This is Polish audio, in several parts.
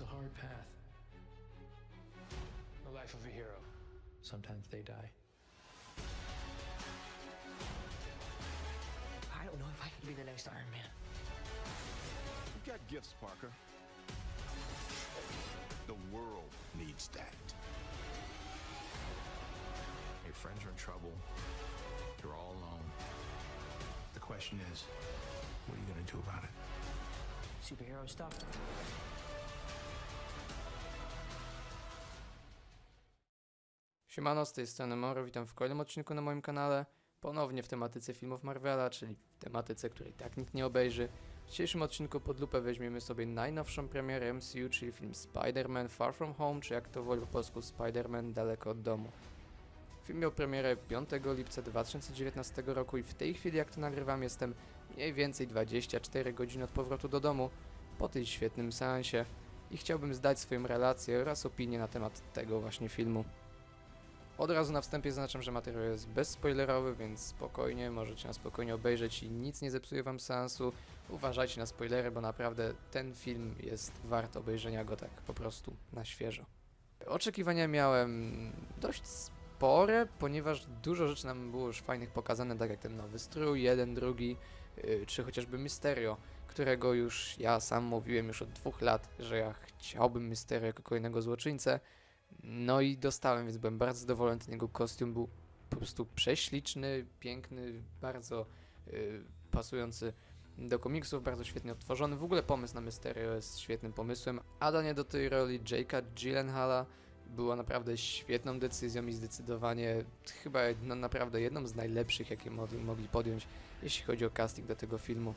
Life's a hard path. The life of a hero. Sometimes they die. I don't know if I can be the next Iron Man. You've got gifts, Parker. The world needs that. Your friends are in trouble. You're all alone. The question is, what are you gonna do about it? Superhero stuff. Siemano, z tej strony Moro, witam w kolejnym odcinku na moim kanale. Ponownie w tematyce filmów Marvela, czyli w tematyce, której tak nikt nie obejrzy. W dzisiejszym odcinku pod lupę weźmiemy sobie najnowszą premierę MCU, czyli film Spider-Man Far From Home, czy jak to woli po polsku Spider-Man Daleko od Domu. Film miał premierę 5 lipca 2019 roku i w tej chwili jak to nagrywam jestem mniej więcej 24 godziny od powrotu do domu po tej świetnym seansie i chciałbym zdać swoją relację oraz opinię na temat tego właśnie filmu. Od razu na wstępie zaznaczam, że materiał jest bezspoilerowy, więc spokojnie, możecie na spokojnie obejrzeć i nic nie zepsuje wam seansu. Uważajcie na spoilery, bo naprawdę ten film jest wart obejrzenia go tak po prostu na świeżo. Oczekiwania miałem dość spore, ponieważ dużo rzeczy nam było już fajnych pokazane, tak jak ten nowy strój, jeden, drugi, yy, czy chociażby Mysterio, którego już ja sam mówiłem już od dwóch lat, że ja chciałbym Mysterio jako kolejnego złoczyńcę. No i dostałem, więc byłem bardzo zadowolony. Ten jego kostium był po prostu prześliczny, piękny, bardzo y, pasujący do komiksów, bardzo świetnie odtworzony. W ogóle pomysł na Mysterio jest świetnym pomysłem, a danie do tej roli Jake'a Gyllenhaala było naprawdę świetną decyzją i zdecydowanie chyba no, naprawdę jedną z najlepszych, jakie mogli, mogli podjąć, jeśli chodzi o casting do tego filmu.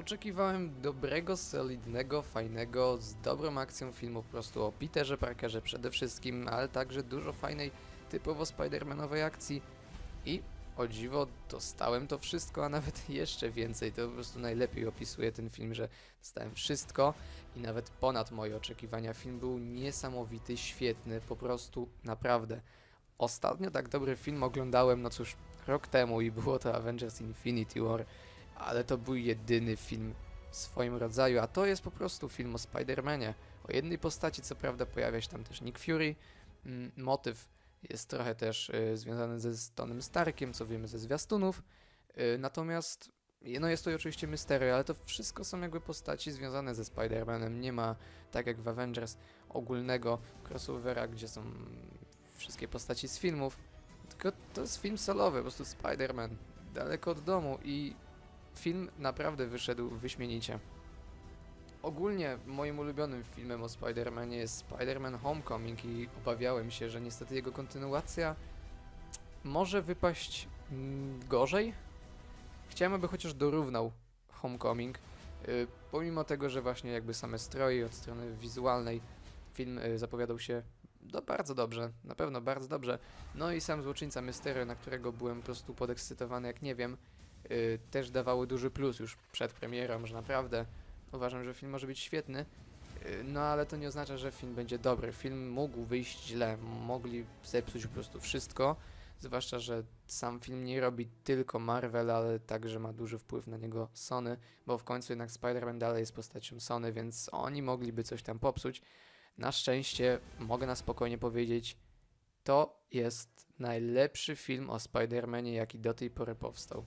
Oczekiwałem dobrego, solidnego, fajnego, z dobrą akcją filmu po prostu o Peterze Parkerze przede wszystkim, ale także dużo fajnej, typowo Spider-Manowej akcji i o dziwo dostałem to wszystko, a nawet jeszcze więcej. To po prostu najlepiej opisuje ten film, że dostałem wszystko i nawet ponad moje oczekiwania. Film był niesamowity, świetny, po prostu naprawdę. Ostatnio tak dobry film oglądałem, no cóż, rok temu i było to Avengers Infinity War ale to był jedyny film w swoim rodzaju, a to jest po prostu film o Spider-Manie. O jednej postaci, co prawda pojawia się tam też Nick Fury. Mm, Motyw jest trochę też y, związany ze Tonym Starkiem, co wiemy ze zwiastunów. Y, natomiast no jest to oczywiście Mysterio, ale to wszystko są jakby postaci związane ze Spider-Manem. Nie ma, tak jak w Avengers, ogólnego crossovera, gdzie są wszystkie postaci z filmów. Tylko to jest film solowy, po prostu Spider-Man daleko od domu i film naprawdę wyszedł wyśmienicie. Ogólnie moim ulubionym filmem o Spider-Manie jest Spider-Man Homecoming i obawiałem się, że niestety jego kontynuacja może wypaść mm, gorzej. Chciałem, aby chociaż dorównał Homecoming, y, pomimo tego, że właśnie jakby same stroje od strony wizualnej film y, zapowiadał się do bardzo dobrze, na pewno bardzo dobrze. No i sam złoczyńca Mysterio, na którego byłem po prostu podekscytowany jak nie wiem, też dawały duży plus już przed premierą, że naprawdę uważam, że film może być świetny. Y, no ale to nie oznacza, że film będzie dobry. Film mógł wyjść źle, mogli zepsuć po prostu wszystko. Zwłaszcza, że sam film nie robi tylko Marvel, ale także ma duży wpływ na niego Sony, bo w końcu jednak Spider-Man dalej jest postacią Sony, więc oni mogliby coś tam popsuć. Na szczęście mogę na spokojnie powiedzieć, to jest najlepszy film o Spider-Manie, jaki do tej pory powstał.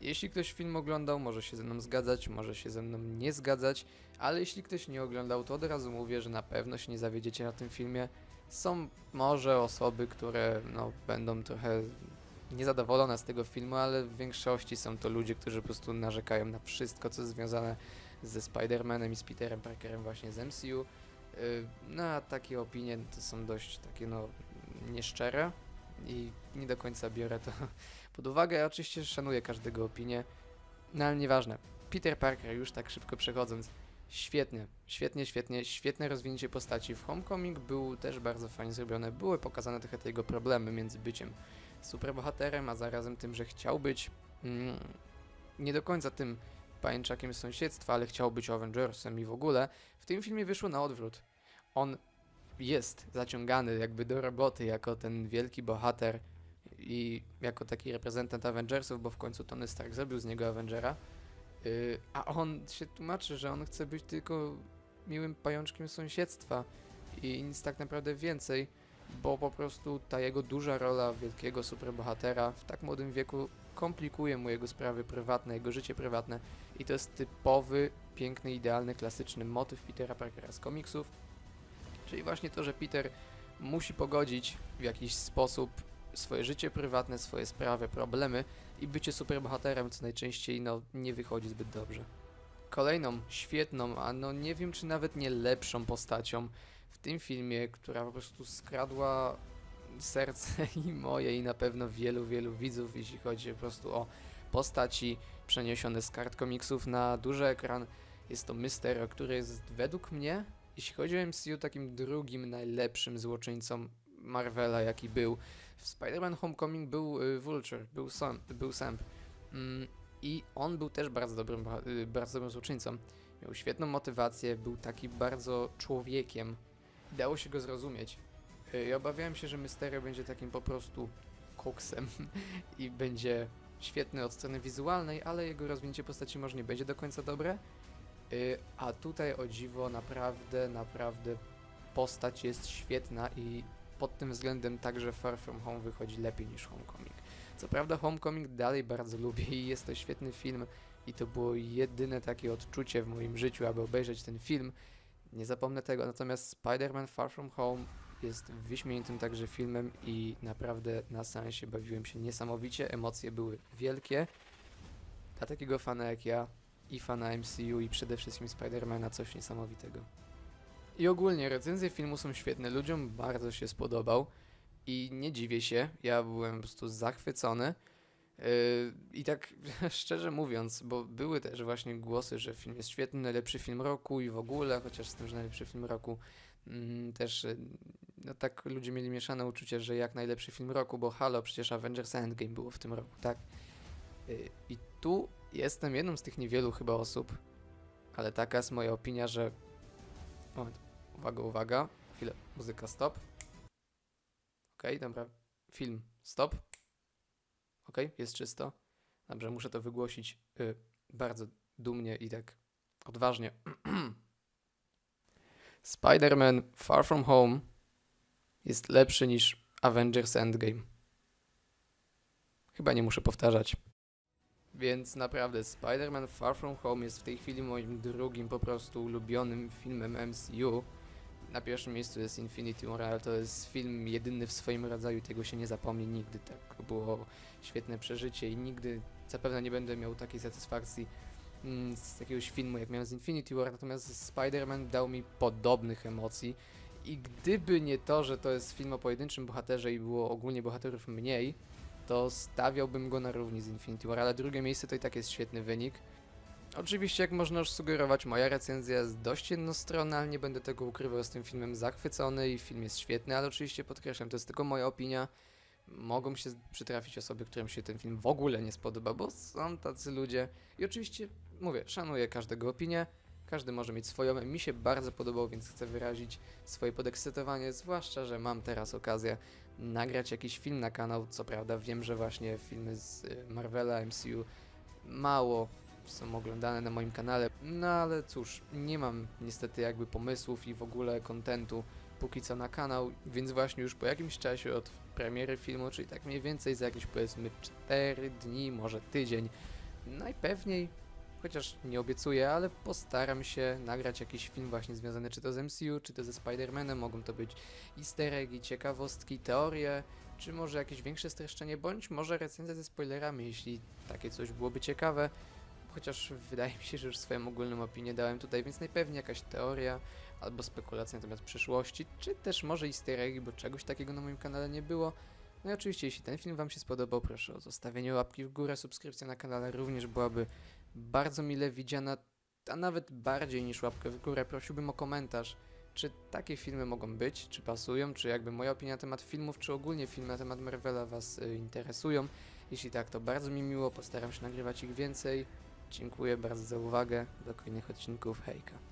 Jeśli ktoś film oglądał, może się ze mną zgadzać, może się ze mną nie zgadzać, ale jeśli ktoś nie oglądał, to od razu mówię, że na pewno się nie zawiedziecie na tym filmie. Są może osoby, które no, będą trochę niezadowolone z tego filmu, ale w większości są to ludzie, którzy po prostu narzekają na wszystko, co jest związane ze Spider-Manem i z Peterem Parkerem właśnie z MCU. Yy, No a takie opinie to są dość takie no nieszczere i nie do końca biorę to pod uwagę. Ja oczywiście szanuję każdego opinię, no ale nieważne. Peter Parker, już tak szybko przechodząc, świetnie, świetnie, świetnie, świetne rozwinięcie postaci. W Homecoming był też bardzo fajnie zrobione. Były pokazane trochę te jego problemy między byciem superbohaterem, a zarazem tym, że chciał być mm, nie do końca tym pajęczakiem z sąsiedztwa, ale chciał być Avengersem i w ogóle. W tym filmie wyszło na odwrót. On jest zaciągany jakby do roboty jako ten wielki bohater i jako taki reprezentant Avengersów, bo w końcu Tony Stark zrobił z niego Avengera. Yy, a on się tłumaczy, że on chce być tylko miłym pajączkiem sąsiedztwa i nic tak naprawdę więcej, bo po prostu ta jego duża rola wielkiego superbohatera w tak młodym wieku komplikuje mu jego sprawy prywatne, jego życie prywatne i to jest typowy, piękny, idealny, klasyczny motyw Petera Parkera z komiksów, czyli właśnie to, że Peter musi pogodzić w jakiś sposób swoje życie prywatne, swoje sprawy, problemy i bycie superbohaterem, co najczęściej no, nie wychodzi zbyt dobrze. Kolejną, świetną, a no nie wiem czy nawet nie lepszą postacią w tym filmie, która po prostu skradła serce i moje i na pewno wielu, wielu widzów, jeśli chodzi po prostu o postaci przeniesione z kart komiksów na duży ekran. Jest to Mysterio, który jest według mnie, jeśli chodzi o MCU, takim drugim najlepszym złoczyńcą Marvela, jaki był. W Spider-Man Homecoming był y, Vulture, był Sam, był Sam. Mm, I on był też bardzo dobrym, y, bardzo dobrym złoczyńcą. Miał świetną motywację, był taki bardzo człowiekiem. Dało się go zrozumieć. Y, I obawiałem się, że Mysterio będzie takim po prostu koksem i będzie świetny od strony wizualnej, ale jego rozwinięcie postaci może nie będzie do końca dobre. Y, A tutaj o dziwo naprawdę, naprawdę postać jest świetna i pod tym względem także Far From Home wychodzi lepiej niż Homecoming. Co prawda Homecoming dalej bardzo lubię i jest to świetny film i to było jedyne takie odczucie w moim życiu, aby obejrzeć ten film. Nie zapomnę tego, natomiast Spider-Man Far From Home jest wyśmienitym także filmem i naprawdę na seansie bawiłem się niesamowicie, emocje były wielkie. Dla takiego fana jak ja i fana MCU i przede wszystkim Spidermana coś niesamowitego. I ogólnie recenzje filmu są świetne, ludziom bardzo się spodobał i nie dziwię się, ja byłem po prostu zachwycony. Yy, I tak szczerze mówiąc, bo były też właśnie głosy, że film jest świetny, najlepszy film roku i w ogóle, chociaż z tym, że najlepszy film roku mm, też yy, no tak ludzie mieli mieszane uczucie, że jak najlepszy film roku, bo halo, przecież Avengers Endgame było w tym roku, tak? Yy, I tu jestem jedną z tych niewielu chyba osób, ale taka jest moja opinia, że moment, uwaga, uwaga, chwilę, muzyka stop. Okej, dobra, film stop. Okej, jest czysto. Dobrze, muszę to wygłosić y, bardzo dumnie i tak odważnie. Spider-Man Far From Home jest lepszy niż Avengers Endgame. Chyba nie muszę powtarzać. Więc naprawdę Spider-Man Far From Home jest w tej chwili moim drugim po prostu ulubionym filmem MCU. Na pierwszym miejscu jest Infinity War, ale to jest film jedyny w swoim rodzaju, tego się nie zapomni nigdy. Tak było świetne przeżycie i nigdy zapewne nie będę miał takiej satysfakcji mm, z jakiegoś filmu, jak miałem z Infinity War, natomiast Spider-Man dał mi podobnych emocji. I gdyby nie to, że to jest film o pojedynczym bohaterze i było ogólnie bohaterów mniej, to stawiałbym go na równi z Infinity War, ale drugie miejsce to i tak jest świetny wynik. Oczywiście, jak można już sugerować, moja recenzja jest dość jednostronna, ale nie będę tego ukrywał, jestem filmem zachwycony i film jest świetny, ale oczywiście podkreślam, to jest tylko moja opinia. Mogą się przytrafić osoby, którym się ten film w ogóle nie spodoba, bo są tacy ludzie. I oczywiście, mówię, szanuję każdego opinię, każdy może mieć swoją. Mi się bardzo podobał, więc chcę wyrazić swoje podekscytowanie, zwłaszcza, że mam teraz okazję nagrać jakiś film na kanał. Co prawda wiem, że właśnie filmy z y, Marvela, MCU mało są oglądane na moim kanale, no ale cóż, nie mam niestety jakby pomysłów i w ogóle kontentu póki co na kanał, więc właśnie już po jakimś czasie od premiery filmu, czyli tak mniej więcej za jakieś powiedzmy 4 dni, może tydzień, najpewniej, chociaż nie obiecuję, ale postaram się nagrać jakiś film właśnie związany czy to z MCU, czy to ze Spider-Manem, mogą to być easter eggi, ciekawostki, teorie, czy może jakieś większe streszczenie, bądź może recenzja ze spoilerami, jeśli takie coś byłoby ciekawe. Chociaż wydaje mi się, że już swoją ogólną opinię dałem tutaj, więc najpewniej jakaś teoria albo spekulacja na temat przyszłości, czy też może easter egg, bo czegoś takiego na moim kanale nie było. No i oczywiście, jeśli ten film Wam się spodobał, proszę o zostawienie łapki w górę, subskrypcja na kanale również byłaby bardzo mile widziana, a nawet bardziej niż łapkę w górę. Prosiłbym o komentarz, czy takie filmy mogą być, czy pasują, czy jakby moja opinia na temat filmów, czy ogólnie filmy na temat Marvela Was y, interesują. Jeśli tak, to bardzo mi miło, postaram się nagrywać ich więcej. Dziękuję bardzo za uwagę. Do kolejnych odcinków. Hejka.